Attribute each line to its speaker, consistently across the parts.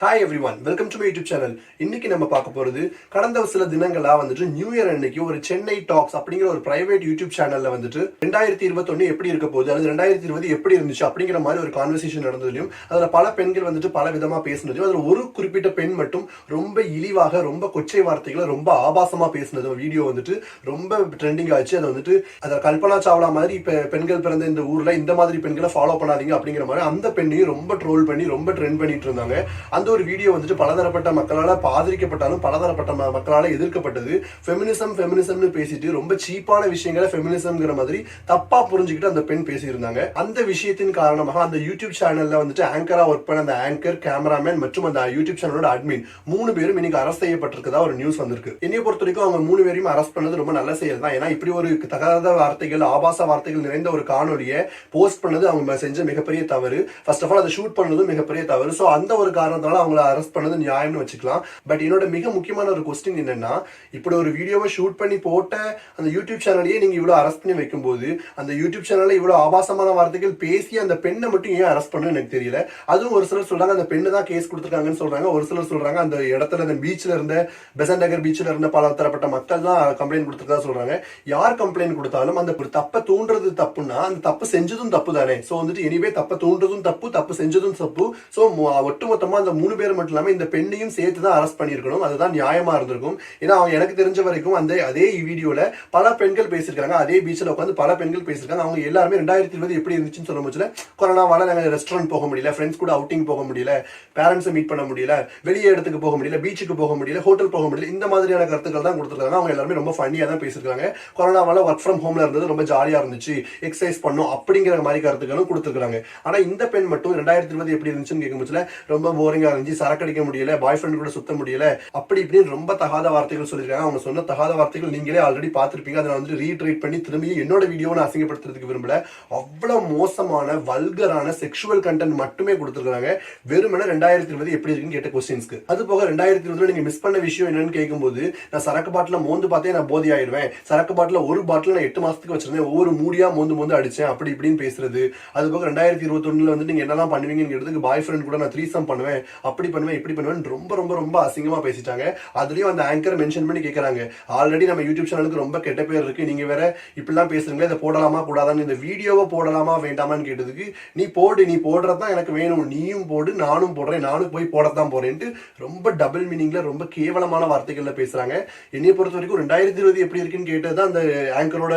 Speaker 1: Hi everyone welcome to my YouTube channel இன்னைக்கு நம்ம பார்க்க போகிறது கடந்த சில தினங்களா வந்துட்டு நியூ இயர் அன்னைக்கு ஒரு சென்னை டாக்ஸ் அப்படிங்கிற ஒரு பிரைவேட் யூடியூப் சேனல்ல வந்துட்டு ரெண்டாயிரத்தி இருபத்தொன்னு எப்படி இருக்க போகுது அல்லது ரெண்டாயிரத்தி இருபது எப்படி இருந்துச்சு அப்படிங்கிற மாதிரி ஒரு கான்வர்சேஷன் நடந்ததுலையும் அதுல பல பெண்கள் வந்துட்டு பல விதமா பேசினதையும் அதுல ஒரு குறிப்பிட்ட பெண் மட்டும் ரொம்ப இழிவாக ரொம்ப கொச்சை வார்த்தைகளை ரொம்ப ஆபாசமா பேசினது வீடியோ வந்துட்டு ரொம்ப ட்ரெண்டிங் ஆச்சு. அதை வந்துட்டு அதை கல்பனா சாவ்லா மாதிரி இப்ப பெண்கள் பிறந்த இந்த ஊர்ல இந்த மாதிரி பெண்களை ஃபாலோ பண்ணாதீங்க அப்படிங்கிற மாதிரி அந்த பெண்ணையும் ரொம்ப ட்ரோல் பண்ணி ரொம்ப ட்ரெண்ட் பண்ணிட்டு இருந்தாங்க. அந்த ஒரு வீடியோ வந்துட்டு பலதரப்பட்ட மக்களால் பாதிக்கப்பட்டாலும் பலதரப்பட்ட மக்களால் எதிர்க்கப்பட்டது. ஃபெமினிசம் ஃபெமினிசம்னு பேசிட்டு ரொம்ப சீப்பான விஷயங்களை ஃபெமினிசம்ங்கிற மாதிரி தப்பா புரிஞ்சுக்கிட்டு அந்த பெண் பேசியிருந்தாங்க. அந்த விஷயத்தின் காரணமாக அந்த யூடியூப் சேனல்ல வந்துட்டு ஆங்கரா ஒர்க் பண்ண அந்த ஆங்கர் கேமராமேன் மற்றும் அந்த யூடியூப் சேனலோட அட்மின் மூணு பேரும் இன்னைக்கு அரஸ்ட் செய்யப்பட்டிருக்கதா ஒரு நியூஸ் வந்திருக்கு. என்னைய பொறுத்த வரைக்கும் அவங்க மூணு பேரையும் அரஸ்ட் பண்ணது ரொம்ப நல்ல செயல் தான். ஏன்னா இப்படி ஒரு தகாத வார்த்தைகள் ஆபாச வார்த்தைகள் நிறைந்த ஒரு காணொலியை போஸ்ட் பண்ணது அவங்க செஞ்ச மிகப்பெரிய தவறு. ஃபர்ஸ்ட் ஆஃப் ஆல் அதை ஷூட் பண்ணதும் மிகப்பெரிய தவறு. ஸோ அந்த ஒரு காரணத்தால அவங்கள அரெஸ்ட் பண்ணது நியாயம்னு வச்சுக்கலாம். பட் என்னோட மிக முக்கியமான ஒரு கொஸ்டின் என்னன்னா இப்படி ஒரு வீடியோவை ஷூட் பண்ணி போட்ட அந்த யூடியூப் சேனலையே நீங்க இவ்வளவு அரெஸ்ட் பண்ணி வைக்கும்போது அந்த யூடியூப் சேனல்ல இவ்வளவு ஆபாசமான வார்த்தைகள் பேசி அந்த பெண்ணை மட்டும் ஏன் அரெஸ்ட் பண்ணு எனக்கு தெரியல. அதுவும் ஒரு சிலர் சொல்றாங்க அந்த பெண்ணு தான் கேஸ் கொடுத்துருக்காங்கன்னு சொல்றாங்க. ஒரு சிலர் சொல்றாங்க அந்த இடத்துல அந்த பீச்ல இருந்த பெசன் நகர் பீச்ல இருந்த பல தரப்பட்ட மக்கள் தான் கம்ப்ளைண்ட் கொடுத்துருக்கா சொல்றாங்க. யார் கம்ப்ளைண்ட் கொடுத்தாலும் அந்த ஒரு தப்பை தூண்டுறது தப்புன்னா அந்த தப்பு செஞ்சதும் தப்பு தானே ஸோ வந்துட்டு எனிவே தப்பை தூண்டுறதும் தப்பு தப்பு செஞ்சதும் தப்பு. ஸோ ஒட்டுமொத்தமா அந்த மூணு பேர் மட்டும் இல்லாம இந்த பெண்ணையும் சேர்த்து தான் அரெஸ்ட் பண்ணியிருக்கணும். அதுதான் நியாயமாக இருந்திருக்கும். ஏன்னா அவங்க எனக்கு தெரிஞ்ச வரைக்கும் அந்த அதே வீடியோவில் பல பெண்கள் பேசியிருக்காங்க. அதே பீச்சில் உட்காந்து பல பெண்கள் பேசியிருக்காங்க. அவங்க எல்லாருமே ரெண்டாயிரத்தி இருபது எப்படி இருந்துச்சுன்னு சொல்ல முடியல. கொரோனாவால் நாங்கள் ரெஸ்டாரண்ட் போக முடியல. ஃப்ரெண்ட்ஸ் கூட அவுட்டிங் போக முடியல. பேரண்ட்ஸை மீட் பண்ண முடியல. வெளியே இடத்துக்கு போக முடியல. பீச்சுக்கு போக முடியல. ஹோட்டல் போக முடியல. இந்த மாதிரியான கருத்துக்கள் தான் கொடுத்துருக்காங்க. அவங்க எல்லாருமே ரொம்ப ஃபன்னியாக தான் பேசியிருக்காங்க. கொரோனாவால ஒர்க் ஃப்ரம் ஹோம்ல இருந்தது ரொம்ப ஜாலியாக இருந்துச்சு. எக்ஸசைஸ் பண்ணோம் அப்படிங்கிற மாதிரி கருத்துக்களும் கொடுத்துருக்காங்க ஆனால் இந்த பெண் மட்டும் ரெண்டாயிரத்தி இருபது எப்படி இருந்துச்சுன்னு கேட்க முடியல ரொம்ப போரிங்காக இருந்துச்சு சரக்கடிக்க முடியல பாய் ஃப்ரெண்ட் கூட சுத்த முடியல அப்படி இப்படின்னு ரொம்ப தகாத வார்த்தைகள் சொல்லியிருக்காங்க. அவங்க சொன்ன தகாத வார்த்தைகள் நீங்களே ஆல்ரெடி பார்த்துருப்பீங்க. அதை நான் வந்து ரீட்ரீட் பண்ணி திரும்பி என்னோட வீடியோவை நான் அசிங்கப்படுத்துறதுக்கு விரும்பல. அவ்வளவு மோசமான வல்கரான செக்ஷுவல் கண்டென்ட் மட்டுமே கொடுத்துருக்காங்க வெறுமனே ரெண்டாயிரத்தி இருபது எப்படி இருக்குன்னு கேட்ட கொஸ்டின்ஸ்க்கு அது போக ரெண்டாயிரத்தி இருபதுல நீங்க மிஸ் பண்ண விஷயம் என்னன்னு கேட்கும்போது நான் சரக்கு பாட்டில மோந்து பார்த்தே நான் போதி ஆயிடுவேன். சரக்கு பாட்டில ஒரு பாட்டில் நான் எட்டு மாசத்துக்கு வச்சிருந்தேன். ஒவ்வொரு மூடியா மோந்து மோந்து அடிச்சேன். அப்படி இப்படின்னு பேசுறது. அது போக ரெண்டாயிரத்தி இருபத்தொன்னுல வந்து நீங்க என்னெல்லாம் பண்ணுவீங்கன்னு கேட்டதுக்கு பாய் ஃப்ரெண்ட் கூட நான் த்ரீசம் பண்ணுவேன். அப்படி பண்ணுவேன் இப்படி பண்ணுவேன் ரொம்ப ரொம்ப ரொம்ப அசிங்கமாக பேசிட்டாங்க. அதுலேயும் அந்த ஆங்கர் மென்ஷன் பண்ணி கேட்குறாங்க ஆல்ரெடி நம்ம யூடியூப் சேனலுக்கு ரொம்ப கெட்ட பேர் இருக்குது நீங்கள் வேற இப்படிலாம் பேசுறீங்களே இதை போடலாமா கூடாதான்னு இந்த வீடியோவை போடலாமா வேண்டாமான்னு கேட்டதுக்கு நீ போடு நீ போடுறது தான் எனக்கு வேணும். நீயும் போடு நானும் போடுறேன். நானும் போய் போடத்தான் போறேன்ட்டு ரொம்ப டபுள் மீனிங்ல ரொம்ப கேவலமான வார்த்தைகளில் பேசுறாங்க. என்னையை பொறுத்த வரைக்கும் ரெண்டாயிரத்தி இருபது எப்படி இருக்குன்னு கேட்டது அந்த ஆங்கரோட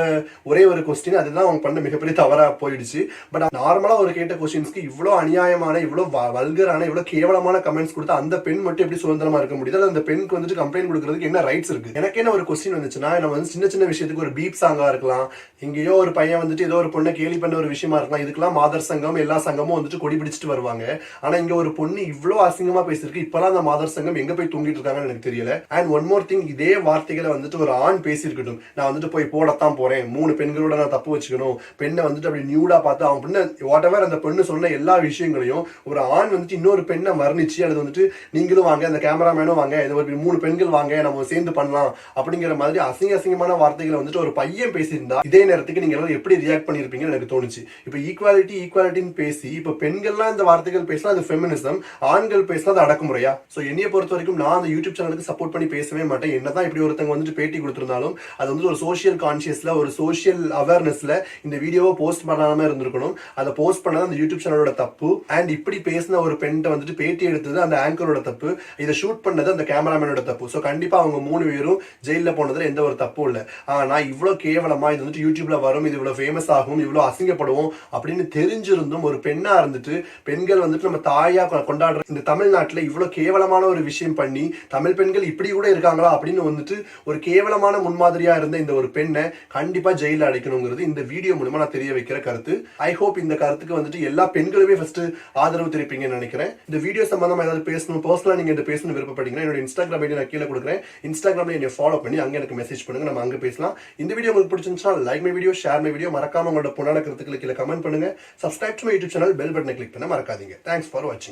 Speaker 1: ஒரே ஒரு கொஸ்டின் அதுதான் அவங்க பண்ண மிகப்பெரிய தவறாக போயிடுச்சு. பட் நார்மலாக ஒரு கேட்ட கொஸ்டின்ஸ்க்கு இவ்வளோ அநியாயமான இவ்வளோ வல்கரான இவ்வளோ கேவலமான கமெண்ட்ஸ் கொடுத்தா அந்த பெண் மட்டும் எப்படி சுதந்திரமா இருக்க முடியுது? அல்லது அந்த பெண்ணுக்கு வந்துட்டு கம்ப்ளைண்ட் கொடுக்கறதுக்கு என்ன ரைட்ஸ் இருக்கு? எனக்கு என்ன ஒரு கொஸ்டின் வந்துச்சுன்னா நம்ம வந்து சின்ன சின்ன விஷயத்துக்கு ஒரு பீப் சாங்கா இருக்கலாம். எங்கேயோ ஒரு பையன் வந்துட்டு ஏதோ ஒரு பொண்ணை கேலி பண்ண ஒரு விஷயமா இருக்கலாம். இதுக்கெல்லாம் மாதர் சங்கம் எல்லா சங்கமும் வந்துட்டு கொடி பிடிச்சிட்டு வருவாங்க. ஆனா இங்க ஒரு பொண்ணு இவ்வளவு அசிங்கமா பேசிருக்கு இப்பெல்லாம் அந்த மாதர் சங்கம் எங்க போய் தூங்கிட்டு இருக்காங்கன்னு எனக்கு தெரியல. அண்ட் ஒன் மோர் திங் இதே வார்த்தைகளை வந்துட்டு ஒரு ஆண் பேசியிருக்கட்டும். நான் வந்துட்டு போய் போடத்தான் போறேன். மூணு பெண்களோட நான் தப்பு வச்சுக்கணும். பெண்ணை வந்துட்டு அப்படி நியூடா பார்த்து அவன் பொண்ணு வாட் எவர் அந்த பெண்ணு சொன்ன எல்லா விஷயங்களையும் ஒரு ஆண் வந்துட்டு இன்னொரு பெண்ணை மரணி வர்ணிச்சு அல்லது வந்துட்டு நீங்களும் வாங்க அந்த கேமராமேனும் வாங்க இது ஒரு மூணு பெண்கள் வாங்க நம்ம சேர்ந்து பண்ணலாம். அப்படிங்கிற மாதிரி அசிங்க அசிங்கமான வார்த்தைகளை வந்துட்டு ஒரு பையன் பேசியிருந்தா இதே நேரத்துக்கு நீங்க எல்லாரும் எப்படி ரியாக்ட் பண்ணிருப்பீங்கன்னு எனக்கு தோணுச்சு. இப்போ ஈக்குவாலிட்டி ஈக்குவாலிட்டின்னு பேசி இப்போ பெண்கள்லாம் இந்த வார்த்தைகள் பேசினா அது ஃபெமினிசம் ஆண்கள் பேசினா அது அடக்குமுறையா? ஸோ என்னைய பொறுத்த வரைக்கும் நான் அந்த யூடியூப் சேனலுக்கு சப்போர்ட் பண்ணி பேசவே மாட்டேன். என்னதான் இப்படி ஒருத்தங்க வந்துட்டு பேட்டி கொடுத்துருந்தாலும் அது வந்து ஒரு சோஷியல் கான்சியஸ்ல ஒரு சோஷியல் அவேர்னஸ்ல இந்த வீடியோவை போஸ்ட் பண்ணாம இருந்திருக்கணும். அதை போஸ்ட் பண்ணாத அந்த யூடியூப் சேனலோட தப்பு. அண்ட் இப்படி பேசின ஒரு பெண்கிட்ட வந்துட்டு பேட்டி எடுத்தது அந்த ஆங்கரோட தப்பு. இதை ஷூட் பண்ணது அந்த கேமராமேனோட தப்பு. ஸோ கண்டிப்பாக அவங்க மூணு பேரும் ஜெயிலில் போனதில் எந்த ஒரு தப்பும் இல்லை. ஆனால் இவ்வளோ கேவலமாக இது வந்துட்டு யூடியூப்ல வரும் இது இவ்வளோ ஃபேமஸ் ஆகும் இவ்வளோ அசிங்கப்படுவோம் அப்படின்னு தெரிஞ்சிருந்தும் ஒரு பெண்ணாக இருந்துட்டு பெண்கள் வந்துட்டு நம்ம தாயாக கொண்டாடுற இந்த தமிழ்நாட்டில் இவ்வளோ கேவலமான ஒரு விஷயம் பண்ணி தமிழ் பெண்கள் இப்படி கூட இருக்காங்களா அப்படின்னு வந்துட்டு ஒரு கேவலமான முன்மாதிரியாக இருந்த இந்த ஒரு பெண்ணை கண்டிப்பாக ஜெயிலில் அடைக்கணுங்கிறது இந்த வீடியோ மூலமாக நான் தெரிய வைக்கிற கருத்து. ஐ ஹோப் இந்த கருத்துக்கு வந்துட்டு எல்லா பெண்களுமே ஃபர்ஸ்ட் ஆதரவு தெரிவிப்பீங்கன்னு நினைக்கிறேன். இந்த வீடியோ சம்மந்தமாக ஏதாவது பேசணும் பர்சனலாக நீங்க இந்த பேசணும் விருப்பப்பட்டீங்கன்னா என்னோட இன்ஸ்டாகிராம் ஐடி நான் கீழே கொடுக்குறேன். இன்ஸ்டாகிராமில் என்னை ஃபாலோ பண்ணி அங்க எனக்கு மெசேஜ் பண்ணுங்கள் நம்ம அங்க பேசலாம். இந்த வீடியோ உங்களுக்கு பிடிச்சிருந்துச்சுன்னா like my video share my video மறக்காம உங்களோட பொண்ணான கருத்துக்களை கீழே கமெண்ட் பண்ணுங்கள் subscribe to my YouTube channel bell பட்டனை கிளிக் பண்ண மறக்காதீங்க. தேங்க்ஸ் ஃபார் வாட்சிங்